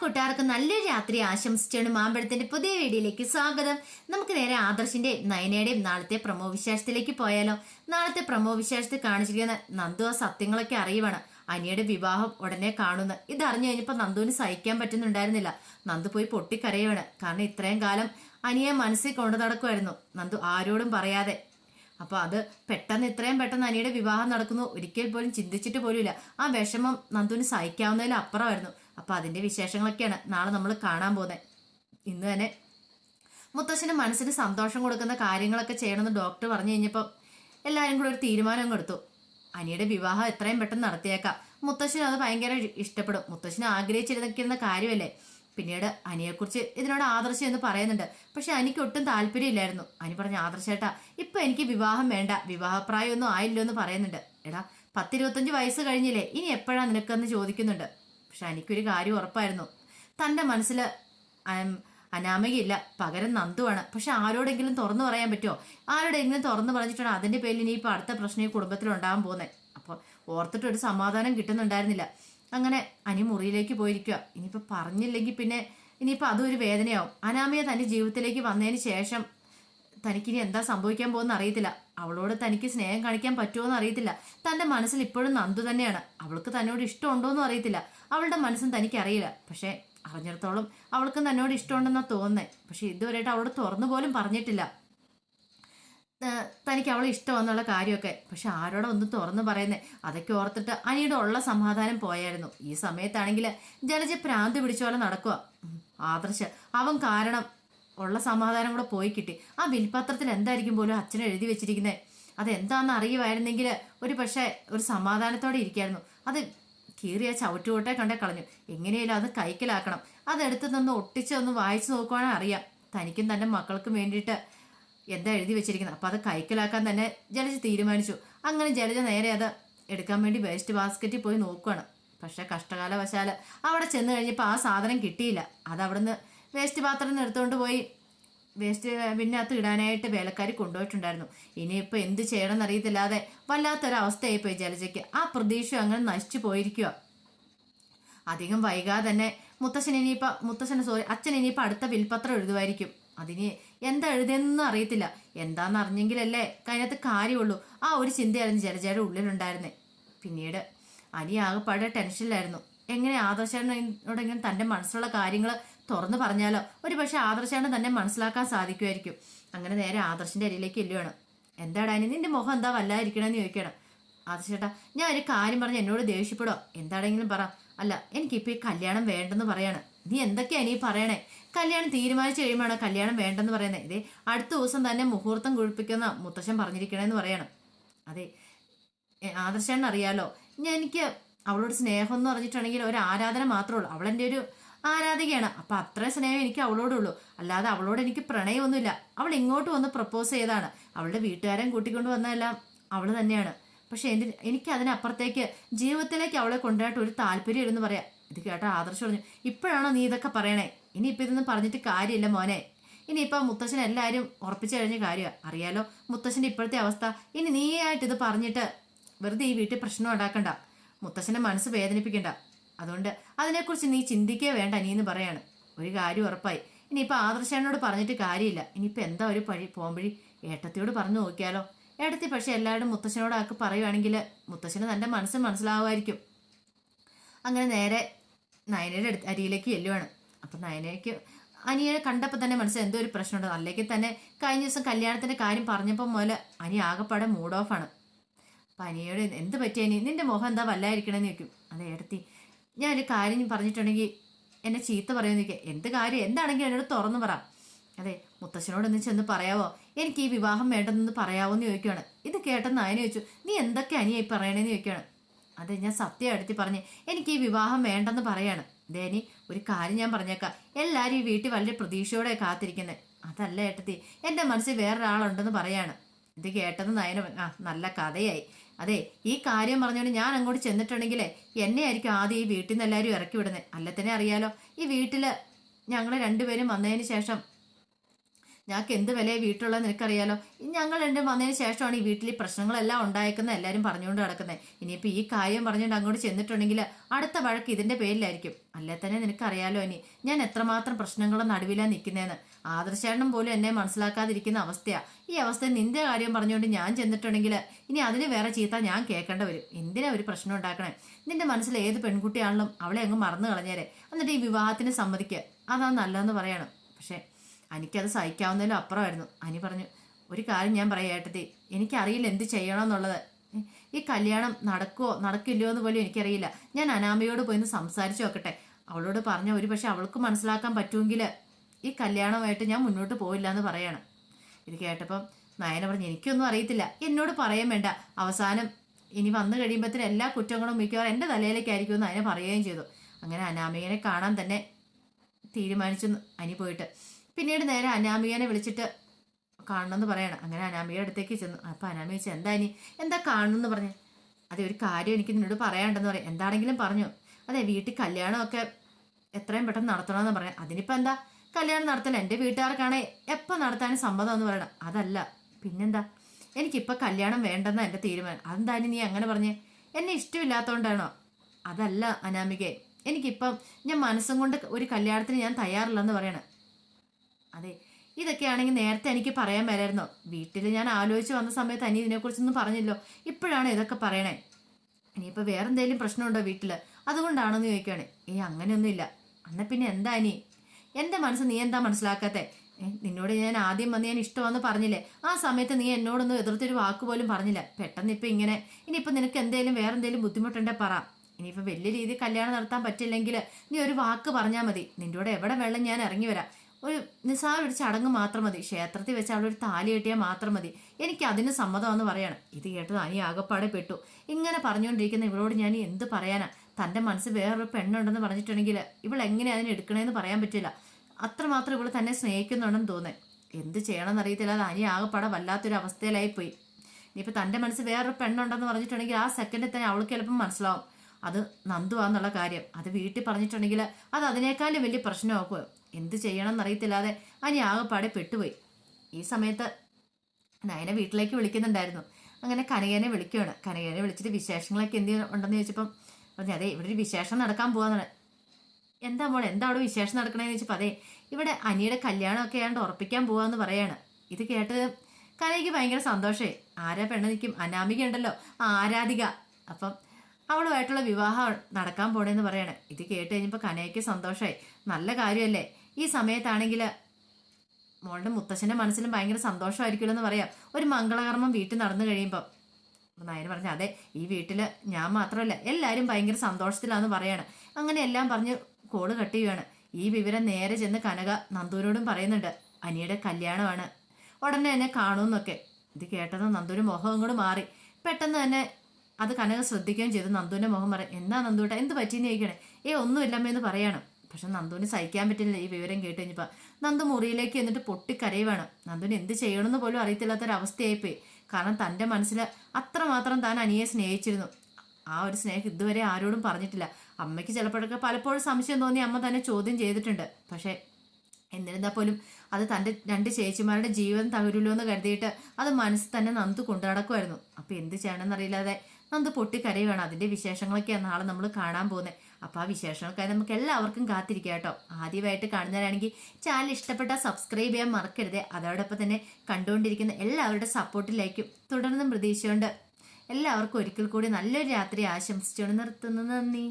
കൂട്ടുകാർക്ക് നല്ലൊരു രാത്രി ആശംസിച്ചാണ് മാമ്പഴത്തിന്റെ പുതിയ വീഡിയോയിലേക്ക് സ്വാഗതം. നമുക്ക് നേരെ ആദർശിന്റെയും നയനയുടെയും നാളത്തെ പ്രമോ വിശേഷത്തിലേക്ക് പോയാലോ. നാളത്തെ പ്രമോ വിശേഷത്തിൽ കാണിച്ചിരിക്കുന്ന നന്ദു ആ സത്യങ്ങളൊക്കെ അറിയുവാണ്. അനിയുടെ വിവാഹം ഉടനെ കാണുന്ന. ഇത് അറിഞ്ഞു കഴിഞ്ഞപ്പോൾ നന്ദുവിന് സഹിക്കാൻ പറ്റുന്നുണ്ടായിരുന്നില്ല. നന്ദു പോയി പൊട്ടിക്കരയുവാണ്. കാരണം ഇത്രയും കാലം അനിയെ മനസ്സിൽ കൊണ്ടു നടക്കുമായിരുന്നു നന്ദു ആരോടും പറയാതെ. അപ്പോൾ അത് പെട്ടെന്ന് ഇത്രയും പെട്ടെന്ന് അനിയുടെ വിവാഹം നടക്കുന്നു. ഒരിക്കൽ പോലും ചിന്തിച്ചിട്ട് പോലുമില്ല. ആ വിഷമം നന്ദുവിന് സഹിക്കാവുന്നതിൽ അപ്പുറമായിരുന്നു അപ്പൊ അതിന്റെ വിശേഷങ്ങളൊക്കെയാണ് നാളെ നമ്മൾ കാണാൻ പോകുന്നത് ഇന്ന് തന്നെ മുത്തശ്ശന് മനസ്സിന് സന്തോഷം കൊടുക്കുന്ന കാര്യങ്ങളൊക്കെ ചെയ്യണമെന്ന് ഡോക്ടർ പറഞ്ഞു കഴിഞ്ഞപ്പോൾ എല്ലാവരും കൂടെ ഒരു തീരുമാനം കൊടുത്തു അനിയുടെ വിവാഹം എത്രയും പെട്ടെന്ന് നടത്തിയേക്കാം. മുത്തശ്ശന് അത് ഭയങ്കര ഇഷ്ടപ്പെടും. മുത്തശ്ശന് ആഗ്രഹിച്ചിരുന്നിരുന്ന കാര്യമല്ലേ? പിന്നീട് അനിയെക്കുറിച്ച് ഇതിനോട് ആദർശം എന്ന് പറയുന്നുണ്ട്. പക്ഷെ അനിക്ക് ഒട്ടും താല്പര്യമില്ലായിരുന്നു. അനി പറഞ്ഞ ആദർശേട്ടാ ഇപ്പൊ എനിക്ക് വിവാഹം വേണ്ട. വിവാഹപ്രായമൊന്നും ആയില്ലോ എന്ന് പറയുന്നുണ്ട്. എടാ പത്തിരുപത്തഞ്ച് വയസ്സ് കഴിഞ്ഞില്ലേ? ഇനി എപ്പോഴാണ് നിനക്കെന്ന് ചോദിക്കുന്നുണ്ട്. പക്ഷെ എനിക്കൊരു കാര്യം ഉറപ്പായിരുന്നു. തന്റെ മനസ്സിൽ അനാമകയില്ല. പകരം നന്ദുവാണ് പക്ഷെ ആരോടെങ്കിലും തുറന്നു പറയാൻ പറ്റുമോ? ആരോടെങ്കിലും തുറന്നു പറഞ്ഞിട്ടാണ് അതിന്റെ പേരിൽ ഇനി ഇപ്പോൾ അടുത്ത പ്രശ്നം ഈ കുടുംബത്തിൽ ഉണ്ടാകാൻ പോകുന്നത്? അപ്പോൾ ഓർത്തിട്ട് ഒരു സമാധാനം കിട്ടുന്നുണ്ടായിരുന്നില്ല. അങ്ങനെ അനി മുറിയിലേക്ക് പോയിരിക്കുക. ഇനിയിപ്പോൾ പറഞ്ഞില്ലെങ്കിൽ പിന്നെ ഇനിയിപ്പോൾ അതും ഒരു വേദനയാവും. അനാമയെ തന്റെ ജീവിതത്തിലേക്ക് വന്നതിന് ശേഷം തനിക്കിനി എന്താ സംഭവിക്കാൻ പോകുന്ന അറിയത്തില്ല. അവളോട് തനിക്ക് സ്നേഹം കാണിക്കാൻ പറ്റുമോ എന്ന് അറിയത്തില്ല. തന്റെ മനസ്സിൽ ഇപ്പോഴും നന്ദു തന്നെയാണ്. അവൾക്ക് തന്നോട് ഇഷ്ടമുണ്ടോ എന്നും അറിയത്തില്ല. അവളുടെ മനസ്സും തനിക്ക് അറിയില്ല പക്ഷേ അറിഞ്ഞിടത്തോളം അവൾക്ക് തന്നോട് ഇഷ്ടമുണ്ടെന്നാണ് തോന്നേ പക്ഷെ ഇതുവരെയായിട്ട് അവളോട് തുറന്നു പോലും പറഞ്ഞിട്ടില്ല. തനിക്ക് അവളെ ഇഷ്ടമെന്നുള്ള കാര്യമൊക്കെ. പക്ഷെ ആരോടെ ഒന്ന് തുറന്നു പറയുന്നേ? അതൊക്കെ ഓർത്തിട്ട് അനിയുടെ ഉള്ള സമാധാനം പോയായിരുന്നു. ഈ സമയത്താണെങ്കിൽ ജലജ പ്രാന്ത് പിടിച്ച പോലെ നടക്കുക ആദർശ് അവൻ കാരണം ഉള്ള സമാധാനം കൂടെ പോയി കിട്ടി. ആ വിൽപത്രത്തിൽ എന്തായിരിക്കും പോലും അച്ഛൻ എഴുതി വെച്ചിരിക്കുന്നത് അതെന്താണെന്ന് അറിയുമായിരുന്നെങ്കിൽ ഒരു പക്ഷേ ഒരു സമാധാനത്തോടെ ഇരിക്കായിരുന്നു. അത് കീറിയ ചവിട്ടുകൊട്ടെ കണ്ടേ കളഞ്ഞു. എങ്ങനെയാലും അത് കൈക്കലാക്കണം. അതെടുത്ത് നിന്ന് ഒട്ടിച്ച് ഒന്ന് വായിച്ചു നോക്കുവാണെങ്കിൽ അറിയാം. തനിക്കും തന്റെ മക്കൾക്കും വേണ്ടിയിട്ട് എന്താ എഴുതി വെച്ചിരിക്കുന്നത് അപ്പോൾ അത് കൈക്കലാക്കാൻ തന്നെ ജലജ തീരുമാനിച്ചു. അങ്ങനെ ജലജ നേരെ അത് എടുക്കാൻ വേണ്ടി വേസ്റ്റ് ബാസ്ക്കറ്റിൽ പോയി നോക്കുകയാണ് പക്ഷേ കഷ്ടകാലവശാൽ അവിടെ ചെന്ന് കഴിഞ്ഞപ്പോൾ ആ സാധനം കിട്ടിയില്ല. അത് അവിടുന്ന് വേസ്റ്റ് പാത്രം എടുത്തുകൊണ്ട് പോയി വേസ്റ്റ് പിന്നകത്ത് ഇടാനായിട്ട് വേലക്കാരി കൊണ്ടുപോയിട്ടുണ്ടായിരുന്നു. ഇനിയിപ്പോൾ എന്ത് ചെയ്യണമെന്ന് അറിയത്തില്ലാതെ വല്ലാത്തൊരവസ്ഥയായി പോയി ജലജയ്ക്ക്. ആ പ്രതീക്ഷ അങ്ങനെ നശിച്ചു പോയിരിക്കുക അധികം വൈകാതെ തന്നെ മുത്തശ്ശൻ ഇനിയിപ്പോൾ മുത്തശ്ശന് സോറി അച്ഛൻ ഇനിയിപ്പോൾ അടുത്ത വിൽപത്രം എഴുതുമായിരിക്കും. അതിന് എന്താ എഴുതിയെന്നൊന്നും അറിയത്തില്ല. എന്താണെന്ന് അറിഞ്ഞെങ്കിലല്ലേ അതിനകത്ത് കാര്യമുള്ളൂ. ആ ഒരു ചിന്തയായിരുന്നു ജലജയുടെ ഉള്ളിലുണ്ടായിരുന്നത് പിന്നീട് അനിയാകെപ്പാടെ ടെൻഷനിലായിരുന്നു. എങ്ങനെ ആദർശനോട് ഇങ്ങനെ തന്റെ മനസ്സിലുള്ള കാര്യങ്ങൾ തുറന്നു പറഞ്ഞാലോ? ഒരു പക്ഷെ ആദർശാണ് തന്നെ മനസ്സിലാക്കാൻ സാധിക്കുമായിരിക്കും. അങ്ങനെ നേരെ ആദർശിന്റെ അരിയിലേക്ക് എല്ലുവാണ് എന്താടാ ഇനി? നിന്റെ മുഖം എന്താ വല്ലാതിരിക്കണമെന്ന് ചോദിക്കണം ആദർശേട്ടാ ഞാൻ ഒരു കാര്യം പറഞ്ഞ് എന്നോട് ദേഷ്യപ്പെടോ എന്താണെങ്കിലും പറ. അല്ല എനിക്കിപ്പോൾ ഈ കല്യാണം വേണ്ടെന്ന് പറയാണ്. നീ എന്തൊക്കെയാണ് ഈ പറയണേ? കല്യാണം തീരുമാനിച്ചു കഴിയുമ്പോഴാണ് കല്യാണം വേണ്ടെന്ന് പറയുന്നത് ഇതേ അടുത്ത ദിവസം തന്നെ മുഹൂർത്തം കുഴിപ്പിക്കുന്ന മുത്തശ്ശൻ പറഞ്ഞിരിക്കണേന്ന് പറയണം. അതെ ആദർശൻ അറിയാലോ ഞാൻ എനിക്ക് അവളോട് സ്നേഹം എന്ന് പറഞ്ഞിട്ടുണ്ടെങ്കിൽ ഒരു ആരാധന മാത്രമേ ഉള്ളൂ. അവളെന്റെ ഒരു ആരാധികയാണ്. അപ്പൊ അത്ര സ്നേഹം എനിക്ക് അവളോടുള്ളൂ. അല്ലാതെ അവളോട് എനിക്ക് പ്രണയമൊന്നുമില്ല. അവൾ ഇങ്ങോട്ട് വന്ന് പ്രപ്പോസ് ചെയ്താണ് അവളുടെ വീട്ടുകാരൻ കൂട്ടിക്കൊണ്ട് വന്നതെല്ലാം അവൾ തന്നെയാണ്. പക്ഷെ എന്തിന് എനിക്ക് അതിനപ്പുറത്തേക്ക് ജീവിതത്തിലേക്ക് അവളെ കൊണ്ടുപോയിട്ട് ഒരു താല്പര്യം എന്ന് പറയാം. ഇത് കേട്ട ആദർശം പറഞ്ഞു ഇപ്പോഴാണോ നീ ഇതൊക്കെ പറയണേ? ഇനിയിപ്പോൾ ഇതൊന്നും പറഞ്ഞിട്ട് കാര്യമില്ല മോനെ. ഇനിയിപ്പോൾ മുത്തശ്ശൻ എല്ലാവരും ഉറപ്പിച്ചു കഴിഞ്ഞ കാര്യമാണ് അറിയാലോ മുത്തശ്ശന്റെ ഇപ്പോഴത്തെ അവസ്ഥ. ഇനി നീയായിട്ട് ഇത് പറഞ്ഞിട്ട് വെറുതെ ഈ വീട്ടിൽ പ്രശ്നം ഉണ്ടാക്കണ്ട. മുത്തശ്ശന്റെ മനസ്സ് വേദനിപ്പിക്കണ്ട. അതുകൊണ്ട് അതിനെക്കുറിച്ച് നീ ചിന്തിക്കേ വേണ്ട നീ എന്ന് പറയാണ്. ഒരു കാര്യം ഉറപ്പായി. ഇനിയിപ്പോൾ ആദർശനോട് പറഞ്ഞിട്ട് കാര്യമില്ല. ഇനിയിപ്പോൾ എന്താ ഒരു പഴി പോകുമ്പഴി ഏട്ടത്തിയോട് പറഞ്ഞു നോക്കിയാലോ. ഏട്ടത്തി പക്ഷെ എല്ലാവരും മുത്തശ്ശനോട് ആക്കി പറയുവാണെങ്കിൽ മുത്തശ്ശന് തന്റെ മനസ്സ് മനസ്സിലാവുമായിരിക്കും. അങ്ങനെ നേരെ നയനയുടെ അടുത്ത് അരിയിലേക്ക് ചെല്ലുവാണ്. അപ്പം നയനയ്ക്ക് അനിയെ കണ്ടപ്പോൾ തന്നെ മനസ്സിൽ എന്തോ ഒരു പ്രശ്നമുണ്ട്. അല്ലെങ്കിൽ തന്നെ കഴിഞ്ഞ ദിവസം കല്യാണത്തിന്റെ കാര്യം പറഞ്ഞപ്പോൾ മുതൽ അനി ആകെപ്പാടെ മൂഡ് ഓഫാണ്. അപ്പം അനിയോട് എന്ത് പറ്റിയ അനി നിന്റെ മുഖം എന്താ വല്ലായിരിക്കണമെന്ന് ചോദിക്കും. അതെ ഏടത്തി ഞാനൊരു കാര്യം പറഞ്ഞിട്ടുണ്ടെങ്കിൽ എന്നെ ചീത്ത ചോദിക്കുക എന്ത് കാര്യം? എന്താണെങ്കിൽ എന്നോട് തുറന്നു പറ. അതെ മുത്തശ്ശനോട് ഒന്ന് ചെന്ന് പറയാവോ? എനിക്ക് ഈ വിവാഹം വേണ്ടെന്ന് പറയാവോ എന്ന് ചോദിക്കുകയാണ് ഇത് കേട്ടെന്ന് അതിനെ ചോദിച്ചു. നീ എന്തൊക്കെ അനിയായി പറയണേന്ന് ചോദിക്കുകയാണ് അതെ ഞാൻ സത്യം അടുത്ത് പറഞ്ഞ് എനിക്ക് ഈ വിവാഹം വേണ്ടെന്ന് പറയാണ്. ദേനി ഒരു കാര്യം ഞാൻ പറഞ്ഞേക്കാം. എല്ലാവരും ഈ വീട്ടിൽ വലിയ പ്രതീക്ഷയോടെ കാത്തിരിക്കുന്നത് അതല്ല ഏട്ടത്തി എന്റെ മനസ്സിൽ വേറൊരാളുണ്ടെന്ന് പറയാണ്. ഇത് കേട്ടെന്ന് നയന ആ നല്ല കഥയായി. അതെ ഈ കാര്യം പറഞ്ഞുകൊണ്ട് ഞാൻ അങ്ങോട്ട് ചെന്നിട്ടുണ്ടെങ്കിൽ എന്നെ ആയിരിക്കും ആദ്യം ഈ വീട്ടിൽ നിന്ന് എല്ലാവരും ഇറക്കി വിടുന്നത് അല്ല തന്നെ അറിയാലോ ഈ വീട്ടിൽ ഞങ്ങൾ രണ്ടുപേരും വന്നതിന് ശേഷം ഞങ്ങൾക്ക് എന്ത് വിലയെ വീട്ടിലുള്ള നിനക്കറിയാലോ? ഞങ്ങൾ രണ്ടും വന്നതിന് ശേഷമാണ് ഈ വീട്ടിൽ പ്രശ്നങ്ങളെല്ലാം ഉണ്ടായേക്കുന്നത്. എല്ലാവരും പറഞ്ഞുകൊണ്ട് കിടക്കുന്നത് ഇനിയിപ്പോൾ ഈ കാര്യം പറഞ്ഞുകൊണ്ട് അങ്ങോട്ട് ചെന്നിട്ടുണ്ടെങ്കിൽ അടുത്ത വഴക്ക് ഇതിന്റെ പേരിലായിരിക്കും. അല്ലേ തന്നെ നിനക്കറിയാലോ ഇനി? ഞാൻ എത്രമാത്രം പ്രശ്നങ്ങളും നടുവിലാണ് നിൽക്കുന്നതെന്ന് ആദർശേട്ടനും പോലും എന്നെ മനസ്സിലാക്കാതിരിക്കുന്ന അവസ്ഥയാണ് ഈ അവസ്ഥ നിന്റെ കാര്യം പറഞ്ഞുകൊണ്ട് ഞാൻ ചെന്നിട്ടുണ്ടെങ്കിൽ ഇനി അതിന് വേറെ ചീത്ത ഞാൻ കേൾക്കേണ്ട വരും. എന്തിനാ ഒരു പ്രശ്നം ഉണ്ടാക്കണേ? നിന്റെ മനസ്സിൽ ഏത് പെൺകുട്ടിയാണെങ്കിലും അവളെ അങ്ങ് മറന്നു കളഞ്ഞേരെ. എന്നിട്ട് ഈ വിവാഹത്തിന് സമ്മതിക്കുക അതാ നല്ലതെന്ന് പറയണം. പക്ഷേ എനിക്കത് സഹിക്കാവുന്നതിലും അപ്പുറമായിരുന്നു. അനി പറഞ്ഞു ഒരു കാര്യം ഞാൻ പറയാം എനിക്കറിയില്ല എന്ത് ചെയ്യണമെന്നുള്ളത്. ഈ കല്യാണം നടക്കുമോ നടക്കില്ലയോ എന്ന് പോലും എനിക്കറിയില്ല. ഞാൻ അനാമയോട് പോയി ഒന്ന് സംസാരിച്ചു നോക്കട്ടെ. അവളോട് പറഞ്ഞ ഒരു പക്ഷെ അവൾക്ക് മനസ്സിലാക്കാൻ പറ്റുമെങ്കിൽ ഈ കല്യാണമായിട്ട് ഞാൻ മുന്നോട്ട് പോയില്ല എന്ന് പറയണം. ഇത് കേട്ടപ്പം നയന പറഞ്ഞു എനിക്കൊന്നും അറിയത്തില്ല. എന്നോട് പറയാൻ വേണ്ട. അവസാനം ഇനി വന്നു കഴിയുമ്പോഴത്തേന് എല്ലാ കുറ്റങ്ങളും മിക്കവാറും എന്റെ തലയിലേക്കായിരിക്കും എന്ന് അതിനെ പറയുകയും ചെയ്തു. അങ്ങനെ അനാമികനെ കാണാൻ തന്നെ തീരുമാനിച്ചു അനി പോയിട്ട്. പിന്നീട് നേരെ അനാമികനെ വിളിച്ചിട്ട് കാണണമെന്ന് പറയണം. അങ്ങനെ അനാമികയുടെ അടുത്തേക്ക് ചെന്നു. അപ്പം അനാമിക ചോദിച്ചു എന്താ ഇനി? എന്താ കാണണമെന്ന് പറഞ്ഞു? അതെ ഒരു കാര്യം എനിക്ക് നിന്നോട് പറയാണ്ടെന്ന് പറയാം. എന്താണെങ്കിലും പറഞ്ഞു. അതെ വീട്ടിൽ കല്യാണമൊക്കെ എത്രയും പെട്ടെന്ന് നടത്തണമെന്ന് പറയാം. അതിനിപ്പോൾ എന്താ? കല്യാണം നടത്തല എന്റെ വീട്ടുകാർക്കാണെ എപ്പോൾ നടത്താനും സമ്മതം എന്ന് പറയണം. അതല്ല. പിന്നെന്താ? എനിക്കിപ്പോൾ കല്യാണം വേണ്ടെന്ന എന്റെ തീരുമാനം. അതെന്തായാലും നീ അങ്ങനെ പറഞ്ഞേ? എന്നെ ഇഷ്ടമില്ലാത്തതുകൊണ്ടാണോ അതല്ല അനാമികെ. എനിക്കിപ്പം ഞാൻ മനസ്സും കൊണ്ട് ഒരു കല്യാണത്തിന് ഞാൻ തയ്യാറില്ലെന്ന് പറയണം. അതെ ഇതൊക്കെയാണെങ്കിൽ നേരത്തെ എനിക്ക് പറയാൻ വരായിരുന്നോ വീട്ടിൽ ഞാൻ ആലോചിച്ച് വന്ന സമയത്ത് അനി ഇതിനെക്കുറിച്ചൊന്നും പറഞ്ഞില്ലോ ഇപ്പോഴാണ് ഇതൊക്കെ പറയണേ. ഇനിയിപ്പോൾ വേറെ എന്തെങ്കിലും പ്രശ്നമുണ്ടോ വീട്ടിൽ അതുകൊണ്ടാണെന്ന് ചോദിക്കുകയാണ് ഏയ് അങ്ങനെയൊന്നുമില്ല. എന്നാൽ പിന്നെ എന്താ അനി? എന്റെ മനസ്സ് നീ എന്താ മനസ്സിലാക്കാത്തെ? നിന്നോട് ഞാൻ ആദ്യം വന്ന് ഞാൻ ഇഷ്ടമാണെന്ന് പറഞ്ഞില്ലേ? ആ സമയത്ത് നീ എന്നോടൊന്നും എതിർത്തൊരു വാക്ക് പോലും പറഞ്ഞില്ല. പെട്ടെന്ന് ഇപ്പം ഇങ്ങനെ ഇനിയിപ്പോൾ നിനക്ക് എന്തെങ്കിലും വേറെ എന്തെങ്കിലും ബുദ്ധിമുട്ടുണ്ടേ പറ. ഇനിയിപ്പോൾ വലിയ രീതിയിൽ കല്യാണം നടത്താൻ പറ്റില്ലെങ്കിൽ നീ ഒരു വാക്ക് പറഞ്ഞാൽ മതി. കൂടെ എവിടെ വെള്ളം ഞാൻ ഇറങ്ങി വരാം. ഒരു നിസ്സാര ഒരു ചടങ്ങ് മാത്രം മതി. ക്ഷേത്രത്തിൽ വെച്ച് അവിടെ ഒരു താലി കെട്ടിയാൽ മാത്രം മതി. എനിക്ക് അതിന് സമ്മതമെന്ന് പറയണം. ഇത് കേട്ടത് അനി ആകപ്പാടെ പെട്ടു. ഇങ്ങനെ പറഞ്ഞുകൊണ്ടിരിക്കുന്ന ഇവളോട് ഞാൻ എന്ത് പറയാനാ? തന്റെ മനസ്സ് വേറൊരു പെണ്ണുണ്ടെന്ന് പറഞ്ഞിട്ടുണ്ടെങ്കിൽ ഇവൾ എങ്ങനെ അതിനെ എടുക്കണേന്ന് പറയാൻ പറ്റില്ല. അത്രമാത്രം ഇവൾ തന്നെ സ്നേഹിക്കുന്നുണ്ടെന്ന് തോന്നേ. എന്ത് ചെയ്യണമെന്ന് അറിയത്തില്ല അത് അനി ആകപ്പാടെ വല്ലാത്തൊരു അവസ്ഥയിലായി പോയി ഇനിയിപ്പോൾ തന്റെ മനസ്സ് വേറൊരു പെണ്ണുണ്ടെന്ന് പറഞ്ഞിട്ടുണ്ടെങ്കിൽ ആ സെക്കൻഡിൽ തന്നെ അവൾക്ക് ചിലപ്പം മനസ്സിലാവും. അത് നന്ദുവാന്നുള്ള കാര്യം. അത് വീട്ടിൽ പറഞ്ഞിട്ടുണ്ടെങ്കിൽ അത് അതിനേക്കാളും വലിയ പ്രശ്നമാക്കുക എന്ത് ചെയ്യണം എന്നറിയത്തില്ലാതെ അനി ആകെപ്പാടെ പെട്ടുപോയി. ഈ സമയത്ത് നയനെ വീട്ടിലേക്ക് വിളിക്കുന്നുണ്ടായിരുന്നു. അങ്ങനെ കനകേനെ വിളിക്കുകയാണ്. കനകേനെ വിളിച്ചിട്ട് വിശേഷങ്ങളൊക്കെ എന്ത് ഉണ്ടെന്ന് ചോദിച്ചപ്പം പറഞ്ഞു അതെ ഇവിടെ ഒരു വിശേഷം നടക്കാൻ പോവാന്നാണ്. എന്താ മോളെ എന്താ അവിടെ വിശേഷം നടക്കണേന്ന് ചോദിച്ചപ്പോൾ അതെ ഇവിടെ അനിയുടെ കല്യാണമൊക്കെ ആണ്ട് ഉറപ്പിക്കാൻ പോവാന്ന് പറയാണ്. ഇത് കേട്ട് കനയ്ക്ക് ഭയങ്കര സന്തോഷേ ആരാ പെണ്ണ് നിൽക്കും അനാമിക ഉണ്ടല്ലോ. ആരാധിക. അപ്പം അവളുമായിട്ടുള്ള വിവാഹം നടക്കാൻ പോണേന്ന് പറയണേ. ഇത് കേട്ട് കഴിഞ്ഞപ്പോൾ കനയ്ക്ക് സന്തോഷമായി. നല്ല കാര്യമല്ലേ? ഈ സമയത്താണെങ്കിൽ മോളുടെ മുത്തശ്ശന്റെ മനസ്സിലും ഭയങ്കര സന്തോഷമായിരിക്കുമല്ലോ എന്ന് പറയാം. ഒരു മംഗളകർമ്മം വീട്ടിൽ നടന്നു കഴിയുമ്പം. നയന് പറഞ്ഞു അതെ ഈ വീട്ടിൽ ഞാൻ മാത്രമല്ല എല്ലാവരും ഭയങ്കര സന്തോഷത്തിലാണെന്ന് പറയാണ്. അങ്ങനെ എല്ലാം പറഞ്ഞ് കോൾ കട്ട് ഈ വിവരം നേരെ ചെന്ന് കനക നന്ദൂരോടും പറയുന്നുണ്ട്. അനിയുടെ കല്യാണമാണ്. ഉടനെ തന്നെ കാണുമെന്നൊക്കെ. ഇത് കേട്ടത് നന്ദൂര് മുഖം അങ്ങോട്ട് മാറി. പെട്ടെന്ന് തന്നെ അത് കനക ശ്രദ്ധിക്കുകയും ചെയ്തു. നന്ദുവിന്റെ മുഖം പറയും എന്താ നന്ദൂട്ട എന്ത് പറ്റിയെന്ന് ചോദിക്കണേ? ഏ ഒന്നുമില്ലമ്മയെന്ന് പറയണം. പക്ഷെ നന്ദുവിന് സഹിക്കാൻ പറ്റില്ല ഈ വിവരം കേട്ട് കഴിഞ്ഞപ്പോൾ നന്ദു മുറിയിലേക്ക് എന്നിട്ട് പൊട്ടിക്കരയുവാണ്. നന്ദുവിന് എന്ത് ചെയ്യണമെന്ന് പോലും അറിയത്തില്ലാത്തൊരവസ്ഥയായിപ്പോയി. കാരണം തന്റെ മനസ്സിൽ അത്രമാത്രം താൻ അനിയെ സ്നേഹിച്ചിരുന്നു. ആ ഒരു സ്നേഹം ഇതുവരെ ആരോടും പറഞ്ഞിട്ടില്ല. അമ്മയ്ക്ക് ചിലപ്പോഴൊക്കെ പലപ്പോഴും സംശയം തോന്നി അമ്മ തന്നെ ചോദ്യം ചെയ്തിട്ടുണ്ട്. പക്ഷേ എന്നിരുന്നാൽ പോലും അത് തന്റെ രണ്ട് ചേച്ചിമാരുടെ ജീവൻ തകരുമല്ലോ എന്ന് കരുതിയിട്ട് അത് മനസ്സിൽ തന്നെ നന്ദു കൊണ്ടു നടക്കുമായിരുന്നു അപ്പോൾ എന്ത് ചെയ്യണമെന്നറിയില്ലാതെ നന്ദു പൊട്ടിക്കരയുവാണ്. അതിന്റെ വിശേഷങ്ങളൊക്കെയാണ് നാളെ നമ്മൾ കാണാൻ പോകുന്നത് അപ്പോൾ ആ വിശേഷങ്ങൾക്കായി നമുക്ക് എല്ലാവർക്കും കാത്തിരിക്കാം കേട്ടോ. ആദ്യമായിട്ട് കാണുന്നവരാണെങ്കിൽ ചാനൽ ഇഷ്ടപ്പെട്ടാൽ സബ്സ്ക്രൈബ് ചെയ്യാൻ മറക്കരുത്. അതോടൊപ്പം തന്നെ കണ്ടുകൊണ്ടിരിക്കുന്ന എല്ലാവരുടെ സപ്പോർട്ടിലേക്കും തുടർന്നും പ്രതീക്ഷിച്ചുകൊണ്ട് എല്ലാവർക്കും ഒരിക്കൽ കൂടി നല്ലൊരു രാത്രി ആശംസിച്ചുകൊണ്ട് നിർത്തുന്നു. നന്ദി.